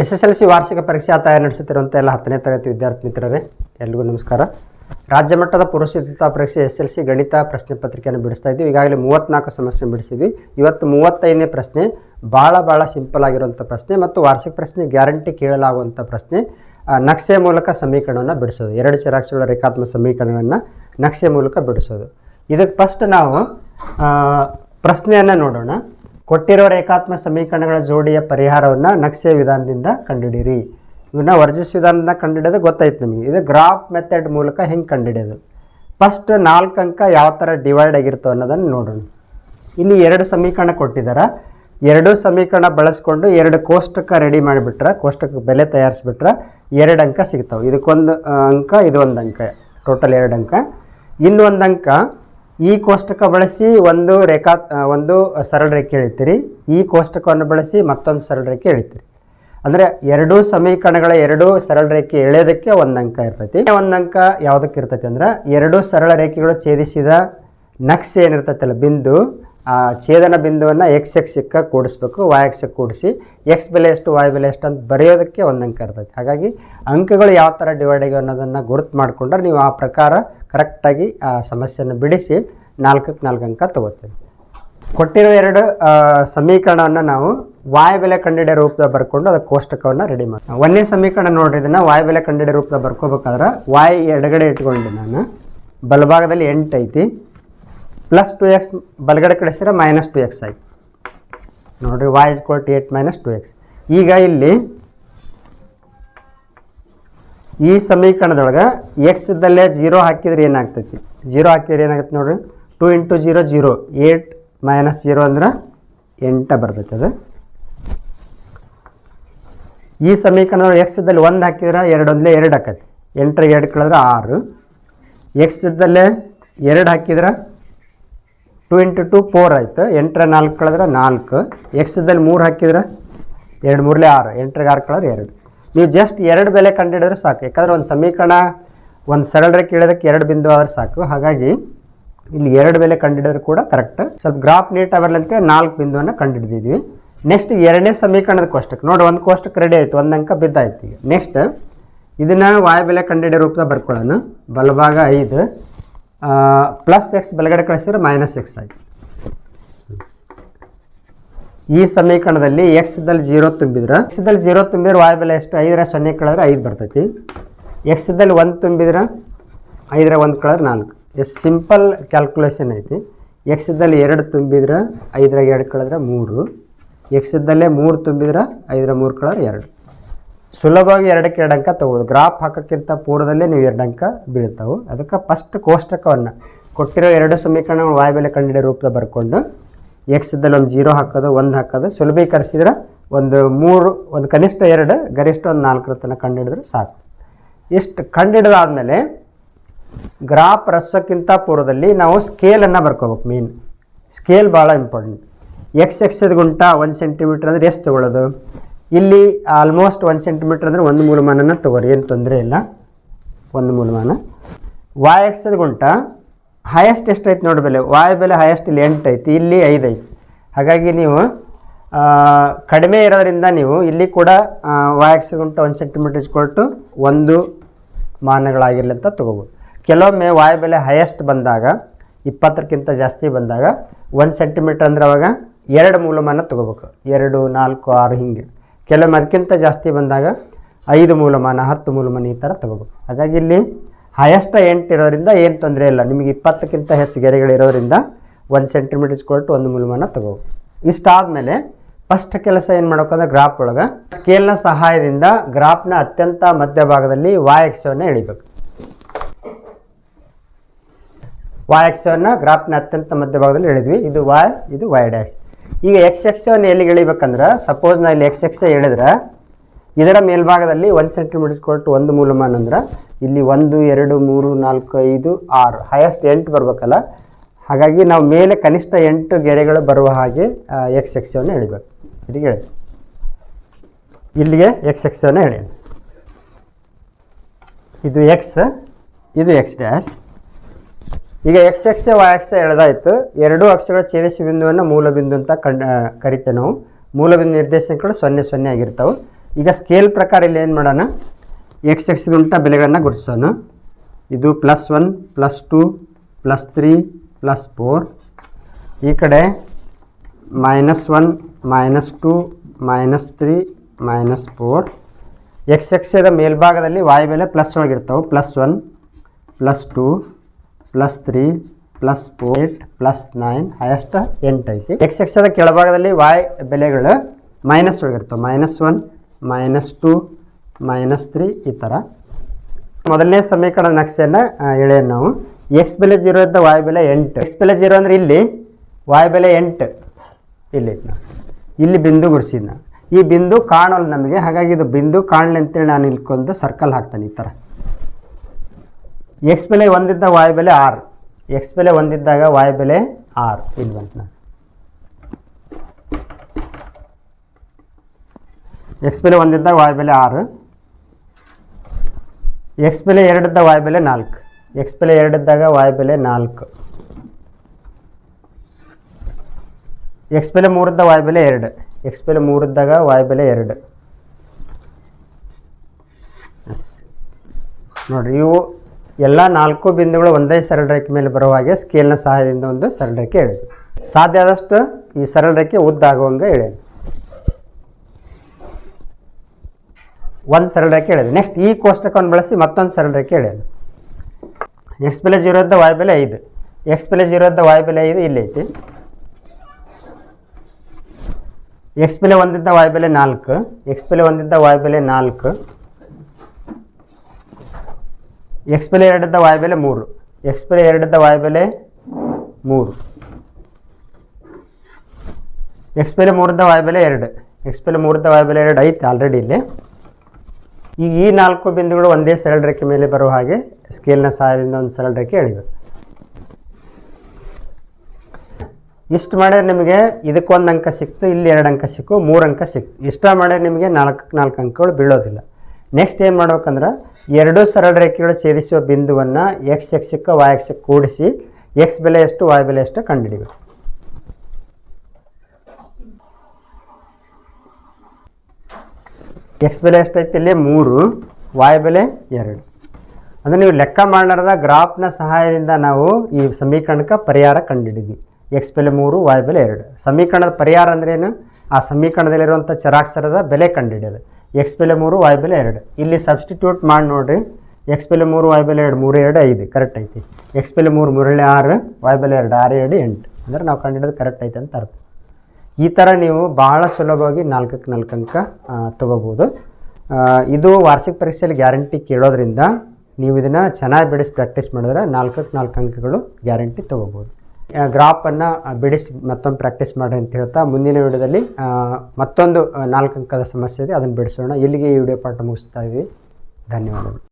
S S L C ವಾರ್ಷಿಕ ಪರೀಕ್ಷಾ ತಯಾರಿ ನಡೆಸುತ್ತಿರುವಂಥ ಎಲ್ಲ ಹತ್ತನೇ ತರಗತಿ ವಿದ್ಯಾರ್ಥಿ ಮಿತ್ರರೇ, ಎಲ್ರಿಗೂ ನಮಸ್ಕಾರ. ರಾಜ್ಯ ಮಟ್ಟದ ಪರೀಕ್ಷೆ ಎಸ್ ಎಲ್ ಸಿ ಗಣಿತ ಪ್ರಶ್ನೆ ಪತ್ರಿಕೆಯನ್ನು ಬಿಡಿಸ್ತಾ ಇದ್ವಿ. ಈಗಾಗಲೇ ಮೂವತ್ತ್ನಾಲ್ಕು ಸಮಸ್ಯೆ ಬಿಡಿಸಿದ್ವಿ. ಇವತ್ತು ಮೂವತ್ತೈದನೇ ಪ್ರಶ್ನೆ ಭಾಳ ಭಾಳ ಸಿಂಪಲ್ ಆಗಿರುವಂಥ ಪ್ರಶ್ನೆ ಮತ್ತು ವಾರ್ಷಿಕ ಪ್ರಶ್ನೆ ಗ್ಯಾರಂಟಿ ಕೇಳಲಾಗುವಂಥ ಪ್ರಶ್ನೆ ನಕ್ಷೆ ಮೂಲಕ ಸಮೀಕರಣವನ್ನು ಬಿಡಿಸೋದು. ಎರಡು ಚರಾಕ್ಷರಗಳ ರೇಖಾತ್ಮಕ ಸಮೀಕರಣವನ್ನು ನಕ್ಷೆ ಮೂಲಕ ಬಿಡಿಸೋದು. ಇದಕ್ಕೆ ಫಸ್ಟ್ ನಾವು ಪ್ರಶ್ನೆಯನ್ನು ನೋಡೋಣ. ಕೊಟ್ಟಿರೋ ರೇಖಾತ್ಮಕ ಸಮೀಕರಣಗಳ ಜೋಡಿಯ ಪರಿಹಾರವನ್ನು ನಕ್ಷೆ ವಿಧಾನದಿಂದ ಕಂಡುಹಿಡಿಯಿರಿ. ಇವನ್ನ ವರ್ಜಿಸ್ ವಿಧಾನದಿಂದ ಕಂಡುಹಿಡಿಯೋದು ಗೊತ್ತಾಯ್ತು ನಿಮಗೆ. ಇದು ಗ್ರಾಫ್ ಮೆಥಡ್ ಮೂಲಕ ಹೆಂಗೆ ಕಂಡುಹಿಡಿಯೋದು? ಫಸ್ಟ್ ನಾಲ್ಕು ಅಂಕ ಯಾವ ಥರ ಡಿವೈಡ್ ಆಗಿರ್ತವೆ ಅನ್ನೋದನ್ನು ನೋಡೋಣ. ಇಲ್ಲಿ ಎರಡು ಸಮೀಕರಣ ಕೊಟ್ಟಿದ್ದಾರೆ ಎರಡು ಸಮೀಕರಣ ಬಳಸ್ಕೊಂಡು ಎರಡು ಕೋಷ್ಟಕ ರೆಡಿ ಮಾಡಿಬಿಟ್ರೆ, ಕೋಷ್ಟಕ ಬೆಲೆ ತಯಾರಿಸ್ಬಿಟ್ರೆ ಎರಡು ಅಂಕ ಸಿಗ್ತಾವೆ. ಇದಕ್ಕೊಂದು ಅಂಕ, ಇದೊಂದು ಅಂಕ ಟೋಟಲ್ ಎರಡು ಅಂಕ. ಇನ್ನೊಂದು ಅಂಕ ಈ ಕೋಷ್ಟಕ ಬಳಸಿ ಒಂದು ರೇಖಾ ಒಂದು ಸರಳ ರೇಖೆ ಎಳಿತೀರಿ. ಈ ಕೋಷ್ಟಕವನ್ನು ಬಳಸಿ ಮತ್ತೊಂದು ಸರಳ ರೇಖೆ ಎಳಿತೀರಿ. ಅಂದರೆ ಎರಡೂ ಸಮೀಕರಣಗಳ ಎರಡೂ ಸರಳ ರೇಖೆ ಎಳೆಯೋದಕ್ಕೆ ಒಂದು ಅಂಕ ಇರ್ತೈತಿ. ಒಂದು ಅಂಕ ಯಾವುದಕ್ಕೆ ಇರ್ತೈತಿ ಅಂದ್ರೆ, ಎರಡು ಸರಳ ರೇಖೆಗಳು ಛೇದಿಸಿದ ನಕ್ಷೆ ಏನಿರ್ತೈತಲ್ಲ, ಬಿಂದು ಛೇದನ ಬಿಂದುವನ್ನು ಎಕ್ಸ್ ಎಕ್ಸಿಕ್ಕ ಕೂಡಿಸ್ಬೇಕು ವಾಯ್ ಎಕ್ಸ್ ಕೂಡಿಸಿ ಎಕ್ಸ್ ಬೆಲೆ ಎಷ್ಟು ವಾಯ್ ಬೆಲೆ ಎಷ್ಟು ಅಂತ ಬರೆಯೋದಕ್ಕೆ ಒಂದು ಅಂಕ ಇರ್ತೈತೆ. ಹಾಗಾಗಿ ಅಂಕಗಳು ಯಾವ ಥರ ಡಿವೈಡ್ ಆಗಿವೆ ಅನ್ನೋದನ್ನು ಗುರುತು ಮಾಡಿಕೊಂಡ್ರೆ ನೀವು ಆ ಪ್ರಕಾರ ಕರೆಕ್ಟಾಗಿ ಆ ಸಮಸ್ಯೆಯನ್ನು ಬಿಡಿಸಿ ನಾಲ್ಕಕ್ಕೆ ನಾಲ್ಕು ಅಂಕ ತಗೋತೀವಿ ಕೊಟ್ಟಿರೋ ಎರಡು ಆ, ಸಮೀಕರಣವನ್ನು ನಾವು ವಾಯ್ ಬೆಲೆ ಕಂಡಿಡಿಯ ರೂಪದ ಬರ್ಕೊಂಡು ಅದಕ್ಕೆ ಕೋಷ್ಟಕವನ್ನು ರೆಡಿ ಮಾಡ್ತೀವಿ. ಒಂದನೇ ಸಮೀಕರಣ ನೋಡ್ರಿ ಇದನ್ನು ಬೆಲೆ ಕಂಡಿಡಿಯ ರೂಪದ ಬರ್ಕೋಬೇಕಾದ್ರೆ ವಾಯ್ ಎಡಗಡೆ ಇಟ್ಕೊಂಡು ನಾನು. ಬಲಭಾಗದಲ್ಲಿ ಎಂಟು ಐತಿ. ಪ್ಲಸ್ ಟು ಎಕ್ಸ್ ಬಲಗಡೆ ಕಳಿಸಿದ್ರೆ ಮೈನಸ್ ಟು ಎಕ್ಸ್ ಆಯ್ತು. ನೋಡಿರಿ ವಾಯ್ ಇಸ್ ಕೋಟ್ ಏಟ್ ಮೈನಸ್ ಟು ಎಕ್ಸ್ ಈಗ ಇಲ್ಲಿ ಈ ಸಮೀಕರಣದೊಳಗೆ ಎಕ್ಸ್ ಇದ್ದಲ್ಲೇ ಜೀರೋ ಹಾಕಿದ್ರೆ ಏನಾಗ್ತೈತಿ? ಜೀರೋ ಹಾಕಿದ್ರೆ ಏನಾಗುತ್ತೆ ನೋಡಿರಿ? Two into zero zero eight minus zero ಅಂದ್ರೆ ಎಂಟ ಬರ್ತೈತೆ ಅದು. ಈ ಸಮೀಕರಣದೊಳಗೆ ಎಕ್ಸ್ ಇದ್ದಲ್ಲಿ ಒಂದು ಹಾಕಿದ್ರೆ ಎರಡು ಒಂದಲೇ ಎರಡು ಹಾಕತಿ ಎಂಟರ ಎರಡು ಕಳೆದ್ರೆ ಆರು. ಎಕ್ಸ್ ಇದ್ದಲ್ಲೇ ಎರಡು ಹಾಕಿದ್ರೆ ಟು ಇಂಟು ಟು ಫೋರ್ ಆಯಿತು. ಎಂಟರ ನಾಲ್ಕು ಕಳೆದ್ರೆ ನಾಲ್ಕು. ಎಕ್ಸ್ದಲ್ಲಿ ಮೂರು ಹಾಕಿದ್ರೆ ಎರಡು ಮೂರಲೆ ಆರು. ಎಂಟ್ರಿಗೆ ಆರು ಕಳೆದ್ರೆ ಎರಡು. ನೀವು ಜಸ್ಟ್ ಎರಡು ಬೆಲೆ ಕಂಡುಹಿಡಿದ್ರೆ ಸಾಕು. ಯಾಕಂದ್ರೆ ಒಂದು ಸಮೀಕರಣ ಒಂದು ಸರಳ ರೇಖೆ ಎರಡು ಬಿಂದು ಆದ್ರೆ ಸಾಕು. ಹಾಗಾಗಿ ಇಲ್ಲಿ ಎರಡು ಬೆಲೆ ಕಂಡುಹಿಡಿದ್ರೆ ಕೂಡ ಕರೆಕ್ಟ್ ಸ್ವಲ್ಪ ಗ್ರಾಫ್ ನೀಟ್ ಆಗಿರಲಂತೆ ನಾಲ್ಕು ಬಿಂದುವನ್ನು ಕಂಡುಹಿಡಿದಿದ್ವಿ. ನೆಕ್ಸ್ಟ್ ಎರಡನೇ ಸಮೀಕರಣದ ಕೋಷ್ಟಕ್ಕೆ ನೋಡಿ, ಒಂದು ಕೋಷ್ಟಕ್ಕೆ ರೆಡಿ ಆಯಿತು. ಒಂದು ಅಂಕ ಬಿದ್ದಾಯ್ತು ಈಗ. ನೆಕ್ಸ್ಟ್ ಇದನ್ನು ವಾಯು ಬೆಲೆ ಕಂಡುಹಿಡಿಯೋ ರೂಪದಾಗ ಬರ್ಕೊಳ್ಳೋಣ. ಬಲಭಾಗ ಐದು. ಪ್ಲಸ್ ಎಕ್ಸ್ ಬಲಗಡೆ ಕಳಿಸಿದ್ರೆ ಮೈನಸ್ ಎಕ್ಸ್ ಆಯ್ತು. ಈ ಸಮೀಕರಣದಲ್ಲಿ ಎಕ್ಸ್ ಇದ್ದಲ್ಲಿ ಜೀರೋ ತುಂಬಿದ್ರೆ ಎಕ್ಸ್ ಇದ್ದಲ್ಲಿ ಜೀರೋ ತುಂಬಿದ್ರೆ ವಾಯು ಬೆಲೆ ಎಷ್ಟು? ಐದರ ಸೊನ್ನೆ ಕಳೆದ್ರೆ ಐದು ಬರ್ತೈತಿ. ಎಕ್ಸ್ ಇದ್ದಲ್ಲಿ ಒಂದು ತುಂಬಿದ್ರೆ ಐದರ ಒಂದು ಕಳೆದ್ರೆ ನಾಲ್ಕು. ಎಷ್ಟು ಸಿಂಪಲ್ ಕ್ಯಾಲ್ಕುಲೇಷನ್ ಐತಿ. ಎಕ್ಸ್ ಇದ್ದಲ್ಲಿ ಎರಡು ತುಂಬಿದ್ರೆ ಐದರಾಗ ಎರಡು ಕಳೆದ್ರೆ ಮೂರು. ಎಕ್ಸ್ ಇದ್ದಲ್ಲೇ ಮೂರು ತುಂಬಿದ್ರೆ ಐದರ ಮೂರು ಕಳೆದ್ರೆ ಎರಡು. ಸುಲಭವಾಗಿ ಎರಡಕ್ಕೆ ಎರಡು ಅಂಕ ತಗೋದು ಗ್ರಾಫ್ ಹಾಕೋಕ್ಕಿಂತ ಪೂರ್ವದಲ್ಲೇ ನೀವು ಎರಡು ಅಂಕ ಬೀಳ್ತಾವೆ. ಅದಕ್ಕೆ ಫಸ್ಟ್ ಕೋಷ್ಟಕವನ್ನು ಕೊಟ್ಟಿರೋ ಎರಡು ಸಮೀಕರಣಗಳು ವಾಯು ಬೆಲೆ ಕಂಡಿಡಿಯೋ ರೂಪದ ಬರ್ಕೊಂಡು ಎಕ್ಸ್ ಇದ್ದಲ್ಲಿ ಒಂದು ಜೀರೋ ಹಾಕೋದು, ಒಂದು ಹಾಕೋದು, ಸುಲಭೀಕರಿಸಿದ್ರೆ ಒಂದು ಮೂರು, ಒಂದು ಕನಿಷ್ಠ ಎರಡು, ಗರಿಷ್ಠ ಒಂದು ನಾಲ್ಕರ ತನಕ ಕಂಡುಹಿಡಿದ್ರೆ ಸಾಕು. ಇಷ್ಟು ಕಂಡುಹಿಡಿದಾದ್ಮೇಲೆ ಗ್ರಾಫ್ ರಸಕ್ಕಿಂತ ಪೂರ್ವದಲ್ಲಿ ನಾವು ಸ್ಕೇಲನ್ನು ಬರ್ಕೋಬೇಕು ಮೇನ್ ಸ್ಕೇಲ್ ಭಾಳ ಇಂಪಾರ್ಟೆಂಟ್ ಎಕ್ಸ್ ಎಕ್ಸದ ಗುಂಟ ಒಂದು ಸೆಂಟಿಮೀಟ್ರ್ ಅಂದರೆ ಎಷ್ಟು ತೊಗೊಳ್ಳೋದು? ಇಲ್ಲಿ ಆಲ್ಮೋಸ್ಟ್ ಒಂದು ಸೆಂಟಿಮೀಟ್ರ್ ಅಂದರೆ ಒಂದು ಮೂಲಮಾನನ ತಗೋರಿ, ಏನು ತೊಂದರೆ ಇಲ್ಲ. ಒಂದು ಮೂಲಮಾನ. ವಾಯ್ ಎಕ್ಸದ ಗುಂಟ. ಹೈಯೆಸ್ಟ್ ಎಷ್ಟೈತೆ ನೋಡಿ ಬೆಲೆ? ವಾಯ್ ಬೆಲೆ ಹೈಯೆಸ್ಟ್ ಇಲ್ಲಿ ಎಂಟು ಐತಿ, ಇಲ್ಲಿ ಐದು ಐತಿ. ಹಾಗಾಗಿ ನೀವು ಕಡಿಮೆ ಇರೋದ್ರಿಂದ ನೀವು ಇಲ್ಲಿ ಕೂಡ ವಾಯ್ ಎಕ್ಸ್ ಗುಂಟ ಒಂದು ಸೆಂಟಿಮೀಟರ್ ಇಸ್ಕೊಟ್ಟು ಒಂದು ಮಾನಗಳಾಗಿರಲಿ ಅಂತ ತೊಗೋಬೋದು. ಕೆಲವೊಮ್ಮೆ ವಾಯು ಬೆಲೆ ಹೈಯೆಸ್ಟ್ ಬಂದಾಗ, ಇಪ್ಪತ್ತಕ್ಕಿಂತ ಜಾಸ್ತಿ ಬಂದಾಗ, ಒಂದು ಸೆಂಟಿಮೀಟ್ರ್ ಅಂದ್ರೆ ಅವಾಗ ಎರಡು ಮೂಲಮಾನ ತೊಗೋಬೇಕು. ಎರಡು, ನಾಲ್ಕು, ಆರು ಹಿಂಗೆ. ಕೆಲವೊಮ್ಮೆ ಅದಕ್ಕಿಂತ ಜಾಸ್ತಿ ಬಂದಾಗ ಐದು ಮೂಲಮಾನ, ಹತ್ತು ಮೂಲಮಾನ ಈ ಥರ ತಗೋಬೇಕು. ಹಾಗಾಗಿ ಇಲ್ಲಿ ಹೈಯೆಸ್ಟ್ ಎಂಟು ಇರೋದ್ರಿಂದ ಏನು ತೊಂದರೆ ಇಲ್ಲ. ನಿಮಗೆ ಇಪ್ಪತ್ತಕ್ಕಿಂತ ಹೆಚ್ಚು ಗೆರೆಗಳಿರೋದ್ರಿಂದ ಒಂದು ಸೆಂಟಿಮೀಟರ್ ಇಸ್ಕೊಳ್ಟು ಒಂದು ಮೂಲಮಾನ ತಗೋಬೇಕು. ಇಷ್ಟಾದಮೇಲೆ ಫಸ್ಟ್ ಕೆಲಸ ಏನು ಮಾಡ್ಬೇಕಂದ್ರೆ ಗ್ರಾಫ್ ಒಳಗೆ ಸ್ಕೇಲ್ನ ಸಹಾಯದಿಂದ ಗ್ರಾಫ್ನ ಅತ್ಯಂತ ಮಧ್ಯಭಾಗದಲ್ಲಿ ವಾಯ್ ಎಕ್ಸವನ್ನು ಎಳಿಬೇಕು. ವಾಯ್ ಎಕ್ಸವನ್ನು ಗ್ರಾಫ್ನ ಅತ್ಯಂತ ಮಧ್ಯಭಾಗದಲ್ಲಿ ಎಳಿದ್ವಿ. ಇದು ವಾಯ್ ಇದು ವಾಯ್ ಡ್ಯಾಶ್ ಈಗ ಎಕ್ಸ್ ಎಕ್ಸವನ್ನು ಎಲ್ಲಿಗೆ ಎಳಿಬೇಕಂದ್ರೆ ಸಪೋಸ್ ನಾ ಇಲ್ಲಿ ಎಕ್ಸ್ ಎಕ್ಸ್ ಹೇಳಿದ್ರೆ ಇದರ ಮೇಲ್ಭಾಗದಲ್ಲಿ ಒಂದು ಸೆಂಟಿಮೀಟರ್ಸ್ ಕೊಟ್ಟು ಒಂದು ಮೂಲಮಾನ ಅಂದ್ರೆ ಇಲ್ಲಿ ಒಂದು, ಎರಡು, ಮೂರು, ನಾಲ್ಕು, ಐದು, ಆರು ಹೈಯೆಸ್ಟ್ ಎಂಟು ಬರಬೇಕಲ್ಲ? ಹಾಗಾಗಿ ನಾವು ಮೇಲೆ ಕನಿಷ್ಠ ಎಂಟು ಗೆರೆಗಳು ಬರುವ ಹಾಗೆ ಎಕ್ಸ್ ಎಕ್ಸವನ್ನು ಎಳಿಬೇಕು. ಇಲ್ಲಿಗೆ ಹೇಳಿ. ಇಲ್ಲಿಗೆ ಎಕ್ಸ್ ಎಕ್ಸವನ್ನು ಹೇಳಿ ಇದು ಎಕ್ಸ್ ಇದು ಎಕ್ಸ್ ಡ್ಯಾಶ್ ಈಗ ಎಕ್ಸ್ ಎಕ್ಸ್ ವೈ ಎಕ್ಸ್ ಎಳೆದಾಯಿತು. ಎರಡೂ ಅಕ್ಷಗಳ ಛೇದಿಸಿ ಬಿಂದುವನ್ನು ಮೂಲ ಬಿಂದು ಅಂತ ಕಂಡು ಕರಿತೇವೆ ನಾವು. ಮೂಲ ಬಿಂದು ನಿರ್ದೇಶಾಂಕಗಳು ಸೊನ್ನೆ ಸೊನ್ನೆ ಆಗಿರ್ತಾವೆ. ಈಗ ಸ್ಕೇಲ್ ಪ್ರಕಾರ ಇಲ್ಲಿ ಏನು ಮಾಡೋಣ? ಎಕ್ಸ್ ಎಕ್ಸ್ ಬೆಲೆಗಳನ್ನು ಗುರುತಿಸೋಣ. ಇದು plus one plus two plus three plus four ಈ ಕಡೆ minus one minus two minus three minus four x ಎಕ್ಸದ ಮೇಲ್ಭಾಗದಲ್ಲಿ ವಾಯು ಬೆಲೆ plus ಒಳಗಿರ್ತಾವೆ. Plus one plus two plus three plus four eight plus nine highest ಎಂಟು ಐತಿ. X ಎಕ್ಸದ ಕೆಳಭಾಗದಲ್ಲಿ y ಬೆಲೆಗಳು minus ಒಳಗಿರ್ತವೆ. Minus one minus two minus three ಈ ಥರ ಮೊದಲನೇ ಸಮೀಕರಣ ನಕ್ಷೆಯನ್ನು ಎಳೆಯೋಣ ನಾವು? ಎಕ್ಸ್ ಬೆಲೆ ಜೀರೋ ಇದ್ದ ವಾಯ್ ಬೆಲೆ ಎಂಟು. ಎಕ್ಸ್ ಬೆಲೆ ಜೀರೋ ಅಂದರೆ ಇಲ್ಲಿ ವಾಯ್ ಬೆಲೆ ಎಂಟು. ಇಲ್ಲಿ ಇಲ್ಲಿ ಬಿಂದು ಗುಡಿಸಿದ್ನ ಈ ಬಿಂದು ಕಾಣಲ್ಲ ನಮಗೆ. ಹಾಗಾಗಿ ಇದು ಬಿಂದು ಕಾಣಲಿ ಅಂತೇಳಿ ನಾನು ಇಲ್ಕೊಂಡು ಸರ್ಕಲ್ ಹಾಕ್ತಾನೆ ಈ ಥರ ಎಕ್ಸ್ ಬೆಲೆ ಒಂದಿದ್ದ ವಾಯು ಬೆಲೆ ಆರ್. ಎಕ್ಸ್ ಬೆಲೆ ಒಂದಿದ್ದಾಗ ವಾಯು ಬೆಲೆ ಆರ್. ಇಲ್ಲಿ ನಾನು ಎಕ್ಸ್ ಬೆಲೆ ಒಂದಿದ್ದಾಗ ವಾಯು ಬೆಲೆ ಆರು. ಎಕ್ಸ್ ಬೆಲೆ ಎರಡಿದ್ದ ವಾಯು ಬೆಲೆ ನಾಲ್ಕು. ಎಕ್ಸ್ ಬೆಲೆ ಎರಡಿದ್ದಾಗ ವಾಯು ಬೆಲೆ ನಾಲ್ಕು. ಎಕ್ಸ್ ಬೆಲೆ ಮೂರಿದ್ದ ವಾಯು ಬೆಲೆ ಎರಡು. ಎಕ್ಸ್ ಬೆಲೆ ಮೂರಿದ್ದಾಗ ವಾಯು ಬೆಲೆ ಎರಡು. ನೋಡ್ರಿ, ಇವು ಎಲ್ಲ ನಾಲ್ಕು ಬಿಂದುಗಳು ಒಂದೇ ಸರಳ ರೇಖೆ ಮೇಲೆ ಬರುವ ಹಾಗೆ ಸ್ಕೇಲ್ನ ಸಹಾಯದಿಂದ ಒಂದು ಸರಳ ರೇಖೆ ಎಳೆದು. ಸಾಧ್ಯ ಆದಷ್ಟು ಈ ಸರಳ ರೇಖೆ ಉದ್ದ ಆಗುವಂಗೆ ಎಳೆದು. ಒಂದು ಸರಳ ರೇಖೆ ಎಳೆದು. ನೆಕ್ಸ್ಟ್ ಈ ಕೋಷ್ಟಕವನ್ನು ಬಳಸಿ ಮತ್ತೊಂದು ಸರಳ ರೇಖೆ ಎಳೆಯೋದು ಎಕ್ಸ್ ಬೆಲೆ ಜೀರೋ ಇದ್ದ ವಾಯು ಬೆಲೆ ಐದು. ಎಕ್ಸ್ ಬೆಲೆ ಜೀರೋ ಇದ್ದ ವಾಯು ಬೆಲೆ ಐದು ಇಲ್ಲಿ ಐತಿ. ಎಕ್ಸ್ ಬೆಲೆ ಒಂದಿದ್ದ ವಾಯು ಬೆಲೆ ನಾಲ್ಕು. ಎಕ್ಸ್ ಬೆಲೆ ಒಂದಿದ್ದ ವಾಯು ಬೆಲೆ ನಾಲ್ಕು. ಎಕ್ಸ್ ಬೆಲೆ ಎರಡದ ವಾಯು ಬೆಲೆ ಮೂರು. ಎಕ್ಸ್ ಬೆಲೆ ಎರಡಿದ್ದ ವಾಯು ಬೆಲೆ ಮೂರು. ಎಕ್ಸ್ ಬೆಲೆ ಮೂರಿದ್ದ ವಾಯು ಬೆಲೆ ಎರಡು. ಎಕ್ಸ್ ಬೆಲೆ ಮೂರಿದ್ದ ವಾಯು ಬೆಲೆ ಎರಡು ಐತೆ ಆಲ್ರೆಡಿ ಇಲ್ಲಿ. ಈಗ ಈ ನಾಲ್ಕು ಬಿಂದುಗಳು ಒಂದೇ ಸರಳ ರೇಖೆ ಮೇಲೆ ಬರುವ ಹಾಗೆ ಸ್ಕೇಲ್ನ ಸಹಾಯದಿಂದ ಒಂದು ಸರಳ ರೇಖೆ ಎಳಿಬೇಕು. ಇಷ್ಟು ಮಾಡಿದ್ರೆ ನಿಮಗೆ ಇದಕ್ಕೊಂದು ಅಂಕ ಸಿಕ್ತು, ಇಲ್ಲಿ ಎರಡು ಅಂಕ ಸಿಕ್ಕು, ಮೂರು ಅಂಕ ಸಿಕ್ತು. ಇಷ್ಟ ಮಾಡಿದ್ರೆ ನಿಮಗೆ ನಾಲ್ಕು ನಾಲ್ಕು ಅಂಕಗಳು ಬೀಳೋದಿಲ್ಲ. ನೆಕ್ಸ್ಟ್ ಏನು ಮಾಡ್ಬೇಕಂದ್ರೆ ಎರಡೂ ಸರಳ ರೇಖೆಗಳು ಛೇದಿಸುವ ಬಿಂದುವನ್ನು ಎಕ್ಸ್ ಎಕ್ಸಕ್ಕೆ ವಾಯ್ ಎಕ್ಸಕ್ಕೆ ಕೂಡಿಸಿ ಎಕ್ಸ್ ಬೆಲೆ ಎಷ್ಟು ವಾಯ್ ಬೆಲೆ ಎಷ್ಟು ಕಂಡುಹಿಡಿಬೇಕು. ಎಕ್ಸ್ ಬೆಲೆ ಎಷ್ಟೈತೆ ಇಲ್ಲಿ? ಮೂರು ವಾಯ್ ಬೆಲೆ ಎರಡು. ಅಂದರೆ ನೀವು ಲೆಕ್ಕ ಮಾಡಲಾರದ ಗ್ರಾಫ್ನ ಸಹಾಯದಿಂದ ನಾವು ಈ ಸಮೀಕರಣಕ್ಕೆ ಪರಿಹಾರ ಕಂಡುಹಿಡಿದ್ವಿ. ಎಕ್ಸ್ ಬೆಲೆ ಮೂರು ವಾಯ್ ಬೆಲೆ ಎರಡು. ಸಮೀಕರಣದ ಪರಿಹಾರ ಅಂದ್ರೇನು ಆ ಸಮೀಕರಣದಲ್ಲಿರುವಂಥ ಚರಾಕ್ಷರದ ಬೆಲೆ ಕಂಡುಹಿಡಿಯೋದು. ಎಕ್ಸ್ ಬೆಲೆ ಮೂರು ವಾಯ್ ಬೆಲೆ ಎರಡು. ಇಲ್ಲಿ ಸಬ್ಸ್ಟಿಟ್ಯೂಟ್ ಮಾಡಿ ನೋಡಿರಿ. ಎಕ್ಸ್ ಬೆಲೆ ಮೂರು ವಾಯ್ ಬೆಲೆ ಎರಡು, ಮೂರು, ಎರಡು, ಐದು. ಕರೆಕ್ಟ್ ಐತಿ. ಎಕ್ಸ್ ಬೆಲೆ ಮೂರು ಮೂರಳೆ ಆರು ವಾಯ್ ಬೆಲೆ ಎರಡು, ಆರು ಎರಡು ಎಂಟು. ಅಂದರೆ ನಾವು ಕಂಡಿಡೋದು ಕರೆಕ್ಟ್ ಐತೆ ಅಂತ ಅರ್ಥ. ಈ ಥರ ನೀವು ಭಾಳ ಸುಲಭವಾಗಿ ನಾಲ್ಕಕ್ಕೆ ನಾಲ್ಕು ಅಂಕ ತೊಗೋಬೋದು. ಇದು ವಾರ್ಷಿಕ ಪರೀಕ್ಷೆಯಲ್ಲಿ ಗ್ಯಾರಂಟಿ ಕೇಳೋದ್ರಿಂದ ನೀವು ಇದನ್ನು ಚೆನ್ನಾಗಿ ಬಿಡಿಸಿ ಪ್ರಾಕ್ಟೀಸ್ ಮಾಡಿದ್ರೆ ನಾಲ್ಕಕ್ಕೆ ನಾಲ್ಕು ಅಂಕಗಳು ಗ್ಯಾರಂಟಿ ತೊಗೋಬೋದು. ಗ್ರಾಫನ್ನು ಬಿಡಿಸಿ ಮತ್ತೊಂದು ಪ್ರಾಕ್ಟೀಸ್ ಮಾಡಿ ಅಂತ ಹೇಳ್ತಾ, ಮುಂದಿನ ವಿಡಿಯೋದಲ್ಲಿ ಮತ್ತೊಂದು ನಾಲ್ಕು ಅಂಕದ ಸಮಸ್ಯೆ ಇದೆ, ಅದನ್ನು ಬಿಡಿಸೋಣ. ಇಲ್ಲಿಗೆ ಈ ವಿಡಿಯೋ ಪಾಠ ಮುಗಿಸ್ತಾ ಇದ್ದೀವಿ ಧನ್ಯವಾದಗಳು.